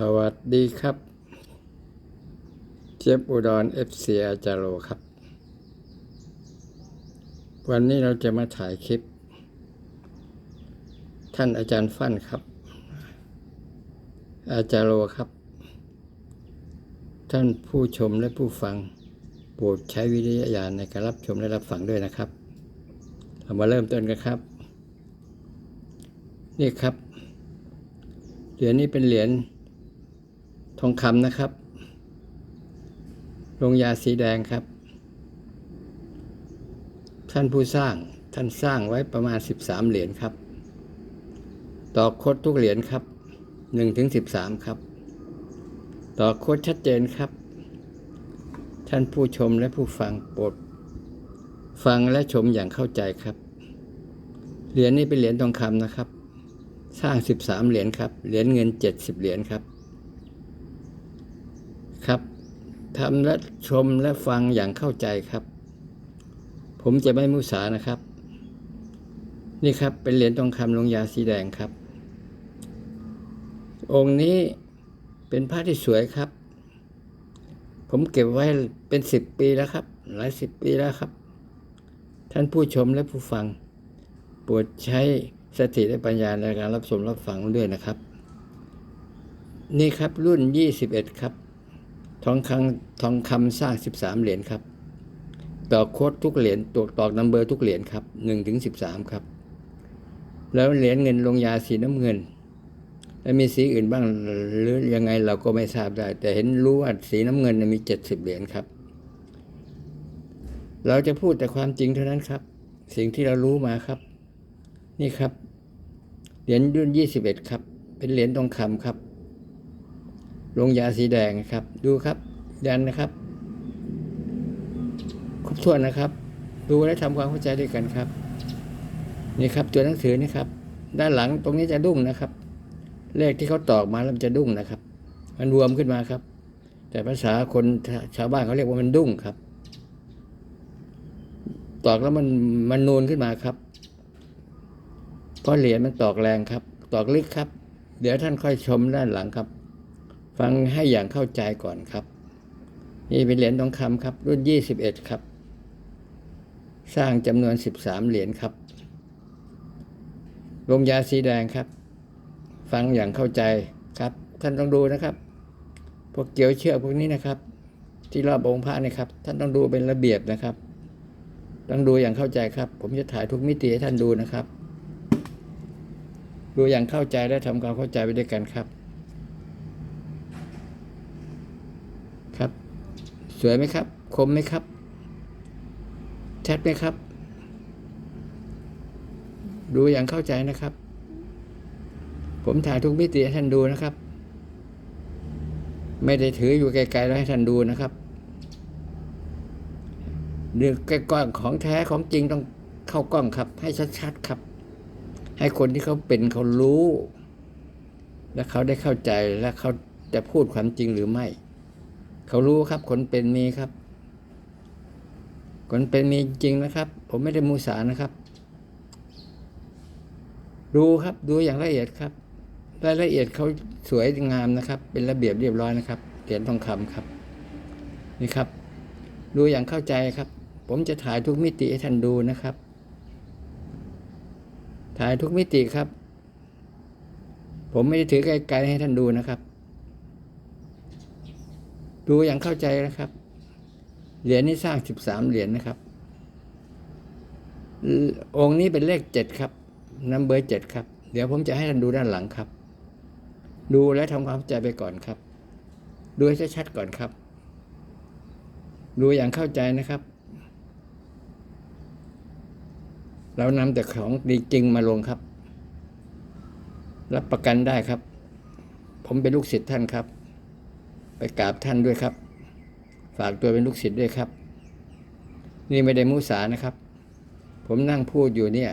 สวัสดีครับ เจี๊ยบอุดรเอฟซีอาจารโลครับ วันนี้เราจะมาถ่ายคลิป ท่านอาจารย์ฟั่นครับ อาจารโลครับ ท่านผู้ชมและผู้ฟังโปรดใช้วิจาญาณในการรับชมและรับฟังด้วยนะครับ เรามาเริ่มต้นกันครับ นี่ครับเหรียญนี้เป็นเหรียญ องคำนะครับ ลงยาสีแดงครับ ท่านผู้สร้างท่านสร้างไว้ประมาณ 13 เหรียญครับ ต่อโคดทุกเหรียญครับ1ถึง13 ครับ ต่อโคดชัดเจนครับ ท่านผู้ชมและผู้ฟังโปรดฟังและชมอย่างเข้าใจครับ เหรียญนี้เป็นเหรียญทองคำนะครับ สร้าง 13 เหรียญครับ เหรียญเงิน 70 เหรียญครับ ครับทำและชมและฟังอย่างเข้าใจครับ ผมจะไม่มุสานะครับ นี่ครับเป็นเหรียญทองคำลงยาสีแดงครับ องค์นี้เป็นผ้าที่สวยครับ ผมเก็บไว้เป็นสิบปีแล้วครับ หลายสิบปีแล้วครับ ท่านผู้ชมและผู้ฟังโปรดใช้สติและปัญญาในการรับชมรับฟังด้วยนะครับ นี่ครับรุ่น 21 ครับ ทองคำทองคำสร้าง13เหรียญครับ ต่อโค้ดทุกเหรียญตัวตอกนัมเบอร์ทุกเหรียญครับ1ถึง13ครับ แล้วเหรียญเงินลงยาสีน้ำเงิน แล้วมีสีอื่นบ้างหรือยังไงเราก็ไม่ทราบได้ แต่เห็นรู้ว่าสีน้ำเงินมี70เหรียญครับ เราจะพูดแต่ความจริงเท่านั้นครับ สิ่งที่เรารู้มาครับ นี่ครับเหรียญรุ่น21ครับ เป็นเหรียญทองคำครับ ลงยาสีแดงครับ ดูครับ ยันนะครับ ครบถ้วนนะครับ ดูและทำความเข้าใจด้วยกันครับ นี่ครับตัวหนังสือนี่ครับ ด้านหลังตรงนี้จะดุ้งนะครับ เลขที่เขาตอกมาแล้วมันจะดุ้งนะครับ มันรวมขึ้นมาครับ แต่ภาษาคนชาวบ้านเขาเรียกว่ามันดุ้งครับ ตอกแล้วมันมันนูนขึ้นมาครับเพราะเหรียญมันตอกแรงครับ ตอกลึกครับ เดี๋ยวท่านค่อยชมด้านหลังครับ ฟังให้อย่างเข้าใจก่อนครับ นี่เป็นเหรียญทองคำครับ รุ่น 21 ครับ สร้างจำนวน 13 เหรียญครับลงยาสีแดงครับ ฟังอย่างเข้าใจครับ ท่านต้องดูนะครับ พวกเกี่ยวเชือกพวกนี้นะครับ ที่รอบองค์พระนี่ครับ ท่านต้องดูเป็นระเบียบนะครับ ต้องดูอย่างเข้าใจครับ ผมจะถ่ายทุกมิติให้ท่านดูนะครับ ดูอย่างเข้าใจและทำความเข้าใจไปด้วยกันครับ ส วยไหมครับ คมไหมครับ ชัดไหมครับ ดูอย่างเข้าใจนะครับ ผมถ่ายทุกมิติให้ท่านดูนะครับ ไม่ได้ถืออยู่ไกลๆแล้วให้ท่านดูนะครับเรื่องกล้องของแท้ของจริงต้องเข้ากล้องครับ ให้ชัดๆครับ ให้คนที่เขาเป็นเขารู้ และเขาได้เข้าใจและเขาจะพูดความจริงหรือไม่ เขารู้ครับ คนเป็นมีครับ คนเป็นมีจริงนะครับ ผมไม่ได้มูสานะครับ ดูครับดูอย่างละเอียดครับรายละเอียดเขาสวยงามนะครับ เป็นระเบียบเรียบร้อยนะครับเหรียญทองคำครับ นี่ครับ ดูอย่างเข้าใจครับ ผมจะถ่ายทุกมิติให้ท่านดูนะครับ ถ่ายทุกมิติครับ ผมไม่ได้ถือไกลๆให้ท่านดูนะครับ ดูอย่างเข้าใจนะครับ เหรียญนี้สร้างสิบสามเหรียญนะครับ องค์นี้เป็นเลขเจ็ดครับนัมเบอร์เจ็ดครับ เดี๋ยวผมจะให้ท่านดูด้านหลังครับ ดูและทำความเข้าใจไปก่อนครับ ดูให้ชัดๆก่อนครับ ดูอย่างเข้าใจนะครับ เรานำแต่ของดีจริงมาลงครับ รับประกันได้ครับ ผมเป็นลูกศิษย์ท่านครับ ไปกราบท่านด้วยครับ ฝากตัวเป็นลูกศิษย์ด้วยครับ นี่ไม่ได้มุสานะครับ ผมนั่งพูดอยู่เนี่ย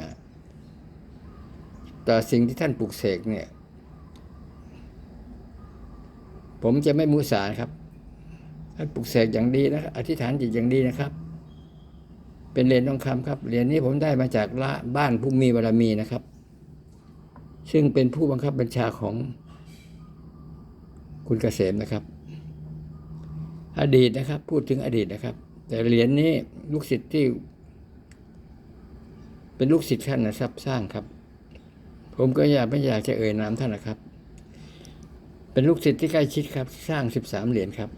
ต่อสิ่งที่ท่านปลุกเสกเนี่ย ผมจะไม่มุสาครับท่านปลุกเสกอย่างดีนะอธิษฐานจิตอย่างดีนะครับ เป็นเหรียญทองคำครับเหรียญนี้ผมได้มาจากละบ้านผู้มีบารมีนะครับ ซึ่งเป็นผู้บังคับบัญชาของคุณเกษมนะครับ อดีตนะครับ พูดถึงอดีตนะครับ แต่เหรียญนี้ลูกศิษย์ที่ เป็นลูกศิษย์ท่านนะครับ สร้างครับ ผมก็อยากไม่อยากจะเอ่ยนามท่านนะครับ เป็นลูกศิษย์ที่ใกล้ชิดครับ สร้างสิบสามเหรียญครับ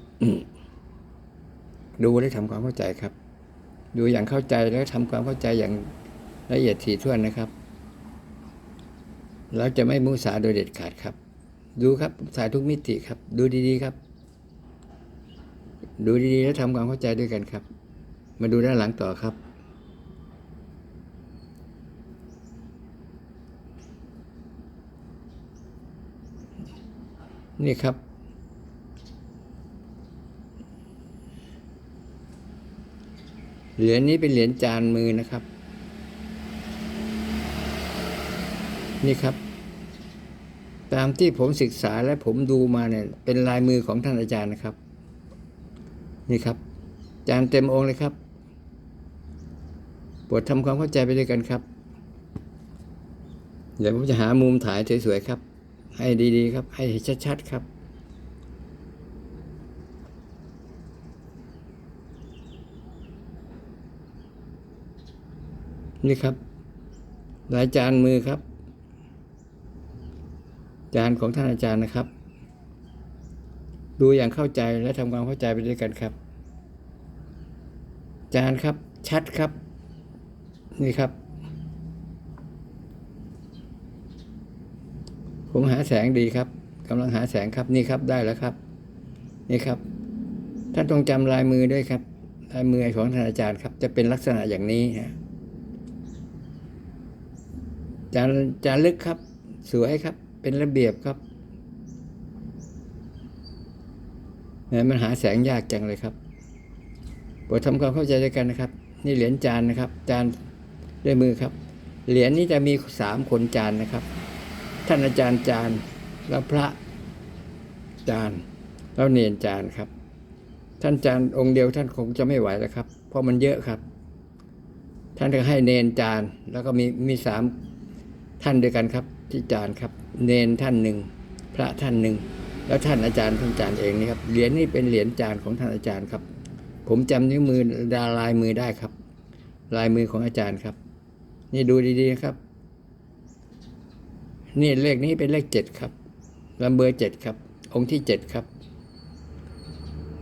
ดูและทำความเข้าใจครับ ดูอย่างเข้าใจแล้วทำความเข้าใจอย่างละเอียดถี่ถ้วนนะครับเราจะไม่มุสาโดยเด็ดขาดครับ ดูครับสายทุกมิติครับ ดูดีๆครับ ดูดีๆ แล้วทำความเข้าใจด้วยกันครับ มาดูด้านหลังต่อครับ นี่ครับ เหรียญนี้เป็นเหรียญจานมือนะครับ นี่ครับ ตามที่ผมศึกษาและผมดูมาเนี่ย เป็นลายมือของท่านอาจารย์นะครับ นี่ครับ จานเต็มองค์เลยครับโปรดทำความเข้าใจไปด้วยกันครับ เดี๋ยวผมจะหามุมถ่ายสวยๆครับ ให้ดีๆครับ ให้ชัดๆครับนี่ครับลายจานมือครับ จานของท่านอาจารย์นะครับ ดูอย่างเข้าใจและทำความเข้าใจไปด้วยกันครับ จานครับชัดครับ นี่ครับ ผมหาแสงดีครับกำลังหาแสงครับนี่ครับได้แล้วครับ นี่ครับท่านต้องจำลายมือด้วยครับ ลายมือของท่านอาจารย์ครับ จะเป็นลักษณะอย่างนี้ฮะจานจานลึกครับ สวยครับ เป็นระเบียบครับแห มมันหาแสงยากจังเลยครับโปรดทำความเข้าใจด้วยกันนะครับ นี่เหรียญจานนะครับ จานด้วยมือครับ เหรียญนี้จะมีสามคนจานนะครับ ท่านอาจารย์จานแล้วพระจานแล้วเนียนจานครับ ท่านจานองค์เดียวท่านคงจะไม่ไหวแล้วครับ เพราะมันเยอะครับ ท่านก็ให้เนนจานแล้วก็มีมีสามท่านด้วยกันครับ ที่จานครับ เนนท่านหนึ่งพระท่านหนึ่ง แล้วท่านอาจารย์ท่านอาจานเองนี่ครับเหรียญนี่เป็นเหรียญจานของท่านอาจารย์ครับ ผมจำนิ้วมือดาลายมือได้ครับ ลายมือของอาจารย์ครับ นี่ดูดีๆนะครับ นี่เลขนี้เป็นเลขเจ็ดครับลำเบอร์เจ็ดครับ องค์ที่เจ็ดครับ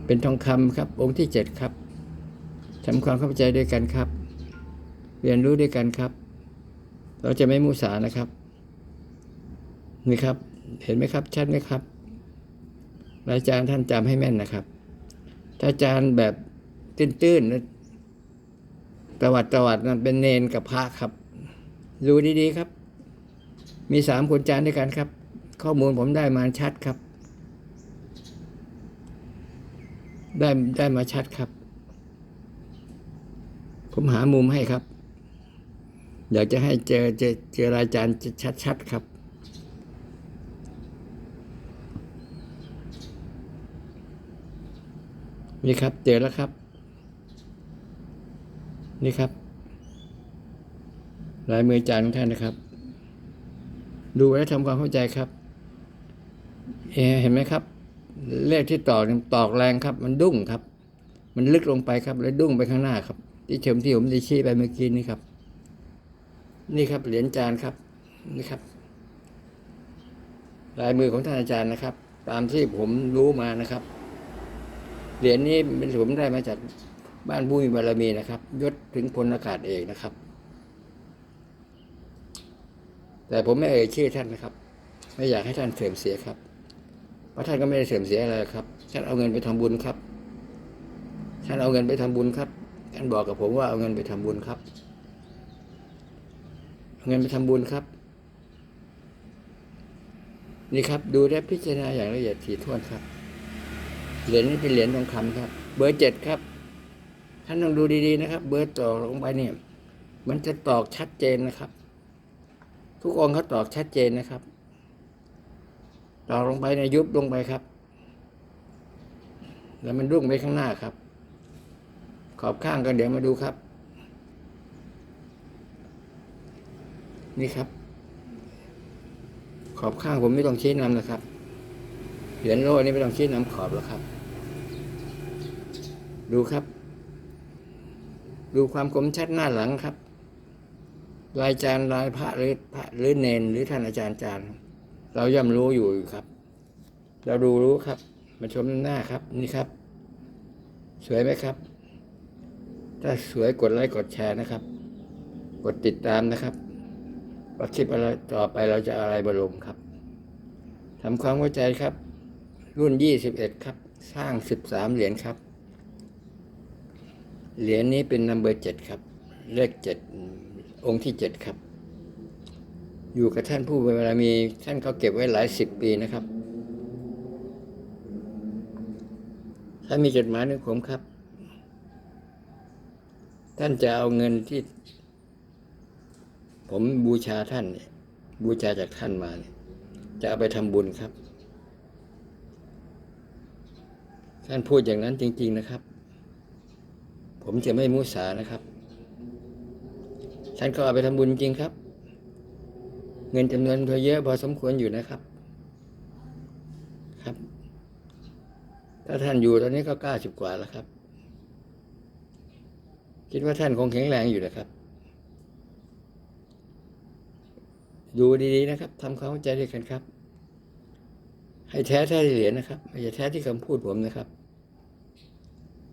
เป็นทองคำครับ องค์ที่เจ็ดครับทำความเข้าใจด้วยกันครับ เรียนรู้ด้วยกันครับ เราจะไม่มุสานะครับ นี่ครับ เห็นไหมครับ ชัดไหมครับ อาจารย์ท่านจำให้แม่นนะครับ ถ้าอาจารย์แบบตื้นๆนะตวัดตวัดนั่นเป็นเนนกับพระครับ ดูดีๆครับ มีสามคนจานด้วยกันครับ ข้อมูลผมได้มาชัดครับ ได้ได้มาชัดครับ ผมหามุมให้ครับ อยากจะให้เจอเจอเจออาจารย์ชัดๆครับ นี่ครับ เจอแล้วครับ นี่ครับ ลายมือจานของท่านนะครับ ดูและทำความเข้าใจครับ เห็นไหมครับ เลขที่ตอกตอกแรงครับ มันดุ้งครับ มันลึกลงไปครับ แล้วดุ้งไปข้างหน้าครับ ที่เชิมที่ผมได้ชี้ไปเมื่อกี้นี่ครับ นี่ครับ เหรียญจานครับนี่ครับ ลายมือของท่านอาจารย์นะครับ ตามที่ผมรู้มานะครับ เหรียญนี้เป็นผมได้มาจากบ้านบุ้ยบารมีนะครับ ยศถึงพลอากาศเอกนะครับ แต่ผมไม่เอ่ยชื่อท่านนะครับ ไม่อยากให้ท่านเสื่อมเสียครับ เพราะท่านก็ไม่ได้เสื่อมเสียอะไรครับ ท่านเอาเงินไปทำบุญครับ ท่านเอาเงินไปทำบุญครับ ท่านบอกกับผมว่าเอาเงินไปทำบุญครับ เอาเงินไปทำบุญครับ นี่ครับ ดูได้พิจารณาอย่างละเอียดถี่ถ้วนครับ เหรียญนี้เป็นเหรียญทองคำครับ เบอร์เจ็ดครับ ท่านต้องดูดีๆนะครับ เบอร์ตอกลงไปเนี่ย มันจะตอกชัดเจนนะครับ ทุกองค์เขาตอกชัดเจนนะครับ ตอกลงไปในยยุบลงไปครับ แล้วมันรุ่งไปข้างหน้าครับ ขอบข้างกันเดี๋ยวมาดูครับ นี่ครับ ขอบข้างผมไม่ต้องชี้นำนะครับ เหรียญโล่นี่ไม่ต้องชี้น้ำขอบแล้วครับ ดูครับ ดูความคมชัดหน้าหลังครับ ลายจานลายพระหรือพระหรือเนนหรือท่านอาจารย์จารย์เราย่อมรู้อยู่ครับ เราดูรู้ครับ มาชมหน้าครับ นี่ครับ สวยไหมครับ ถ้าสวยกดไลค์กดแชร์นะครับ กดติดตามนะครับว่าคลิปอะไรต่อไปเราจะอะไรบลงครับทำความเข้าใจครับ รุ่นยี่สิบเอ็ดครับ สร้างสิบสามเหรียญครับ เหรียญนี้เป็นนัมเบอร์เจ็ดครับ เลขเจ็ดองค์ที่เจ็ดครับ อยู่กับท่านผู้เวลามีท่านเขาเก็บไว้หลายสิบปีนะครับถ้ามีจดหมายนึงผมครับ ท่านจะเอาเงินที่ ผมบูชาท่านเนี่ยบูชาจากท่านมาเนี่ยจะเอาไปทำบุญครับ ท่านพูดอย่างนั้นจริง ๆนะครับ ผมจะไม่มุสานะครับ ท่านก็เอาไปทำบุญจริงครับ เงินจำนวนพอเยอะพอสมควรอยู่นะครับ ครับ ถ้าท่านอยู่ตอนนี้ก็เก้าสิบกว่าแล้วครับ คิดว่าท่านคงแข็งแรงอยู่นะครับ ดูดีๆนะครับทำความเข้าใจด้วยกันครับ ให้แท้แท้ที่เหรียญนะครับ ไม่ใช่แท้ที่คำพูดผมนะครับ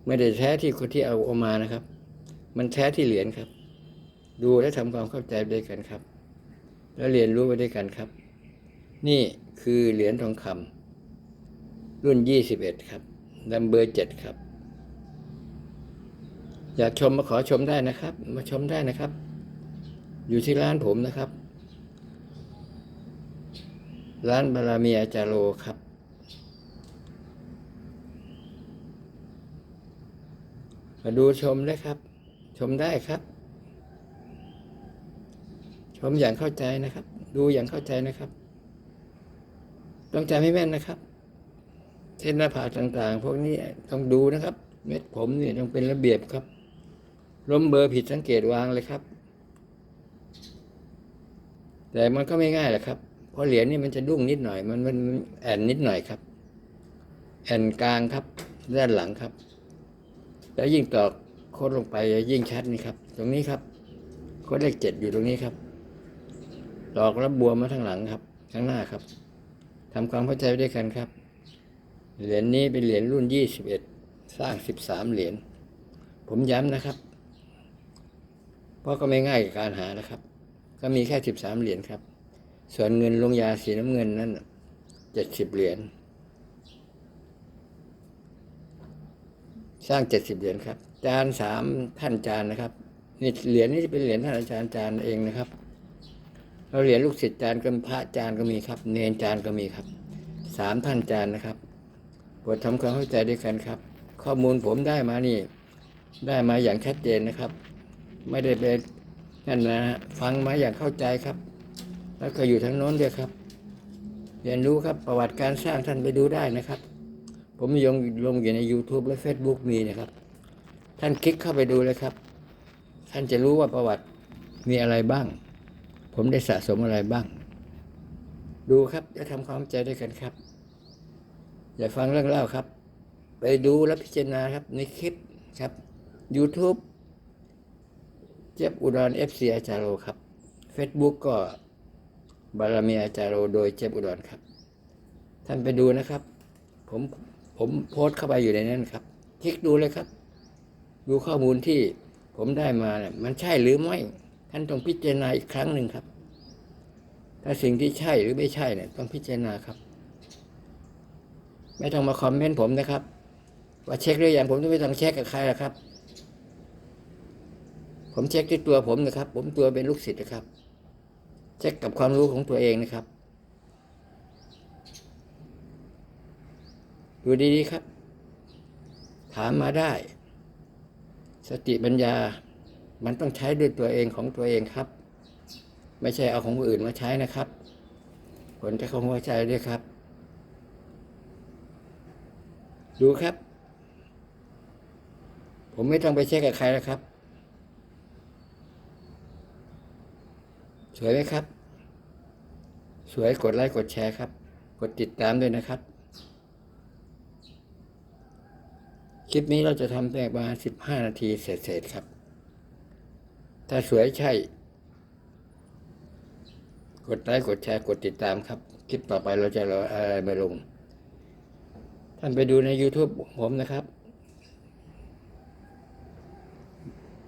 ไม่ได้แท้ที่คนที่เอาออกมานะครับ มันแท้ที่เหรียญครับ ดูและทำความเข้าใจด้วยกันครับ แล้วเรียนรู้ไปด้วยกันครับ นี่คือเหรียญทองคำรุ่นยี่สิบเอ็ดครับนัมเบอร์เจ็ดครับ อยากชมมาขอชมได้นะครับ มาชมได้นะครับ อยู่ที่ร้านผมนะครับ ร้านบารามีอาจารโลครับ มาดูชมได้ครับ ชมได้ครับ ชมอย่างเข้าใจนะครับ ดูอย่างเข้าใจนะครับ ต้องใจให้แม่นนะครับ เส้นหน้าผากต่างๆ พวกนี้ต้องดูนะครับ เม็ดผมเนี่ยต้องเป็นระเบียบครับ ล้มเบอร์ผิดสังเกตวางเลยครับ แต่มันก็ไม่ง่ายแหละครับ ราะเหรียญนี่มันจะดุ้งนิดหน่อย มันมันแอนนิดหน่อยครับ แอนกลางครับ ด้านหลังครับ แล้วยิ่งตอกโคดลงไปยิ่งชัดนี่ครับ ตรงนี้ครับโคดเลขเจ็ดอยู่ตรงนี้ครับ ตอกแล้วบวมมาทางหลังครับข้างหน้าครับทำความเข้าใจด้วยกันครับ เหรียญนี้เป็นเหรียญรุ่นยี่สิบเอ็ดสร้างสิบสามเหรียญผมย้ำนะครับ เพราะก็ไม่ง่ายกับการหานะครับ ก็มีแค่สิบสามเหรียญครับ ส่วนเงินลงยาสีน้ำเงินนั้นเจ็ดสิบเหรียญสร้างเจ็ดสิบเหรียญครับ จานสามท่านจานนะครับนี่เหรียญนี้เป็นเหรียญท่านอาจารย์จานเองนะครับเราเหรียญลูกศิษย์จานกับพระจานก็มีครับ เนนจานก็มีครับสามท่านจานนะครับโปรดทำความเข้าใจด้วยกันครับ ข้อมูลผมได้มานี่ ได้มาอย่างชัดเจนนะครับ ไม่ได้เป็นนั่นนะฮะฟังมาอย่างเข้าใจครับ แล้วก็อยู่ทั้งโน้นด้วยครับ เรียนรู้ครับประวัติการสร้างท่านไปดูได้นะครับ ผมยงลงอยู่ใน YouTube และ Facebook มีนะครับ ท่านคลิกเข้าไปดูเลยครับ ท่านจะรู้ว่าประวัติมีอะไรบ้าง ผมได้สะสมอะไรบ้าง ดูครับจะทำความเข้าใจด้วยกันครับ อย่าฟังเรื่องเล่าครับ ไปดูและพิจารณาครับในคลิปครับ YouTube เจ็บอุดรเอฟซีอาจารโรครับ Facebook ก็ บารมีอาจารโรโดยเจ็บอุดรครับ ท่านไปดูนะครับ ผมผมโพสต์เข้าไปอยู่ในนั้นครับ คลิกดูเลยครับ ดูข้อมูลที่ผมได้มาเนี่ยมันใช่หรือไม่ ท่านต้องพิจารณาอีกครั้งหนึ่งครับ ถ้าสิ่งที่ใช่หรือไม่ใช่เนี่ยต้องพิจารณาครับ ไม่ต้องมาคอมเมนต์ผมนะครับ ว่าเช็คหรือยังผมจะไม่ต้องเช็คกับใครหรอกครับ ผมเช็คที่ตัวผมนะครับ ผมตัวเป็นลูกศิษย์นะครับ เช็คกับความรู้ของตัวเองนะครับ ดูดีๆครับ ถามมาได้ สติปัญญา มันต้องใช้ด้วยตัวเองของตัวเองครับ ไม่ใช่เอาของคนอื่นมาใช้นะครับ ผลจะเข้าหัวใจด้วยครับ ดูครับ ผมไม่ต้องไปเช็คกับใครแล้วครับ สวยไหมครับ สวยกดไลค์กดแชร์ครับ กดติดตามด้วยนะครับ คลิปนี้เราจะทำแต่ประมาณสิบห้านาทีเสร็จๆครับ ถ้าสวยใช่ กดไลค์กดแชร์กดติดตามครับ คลิปต่อไปเราจะเอาอะไรมาลง ท่านไปดูใน YouTube ผมนะครับ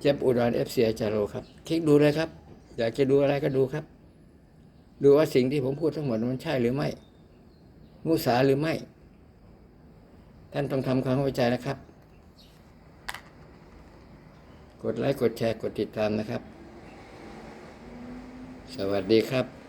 เจ็บอุดรเอฟซีจาโรครับ คลิกดูเลยครับ อยากจะดูอะไรก็ดูครับ ดูว่าสิ่งที่ผมพูดทั้งหมดมันใช่หรือไม่ มุสาหรือไม่ ท่านต้องทำความเข้าใจนะครับ กดไลค์กดแชร์กดติดตามนะครับ สวัสดีครับ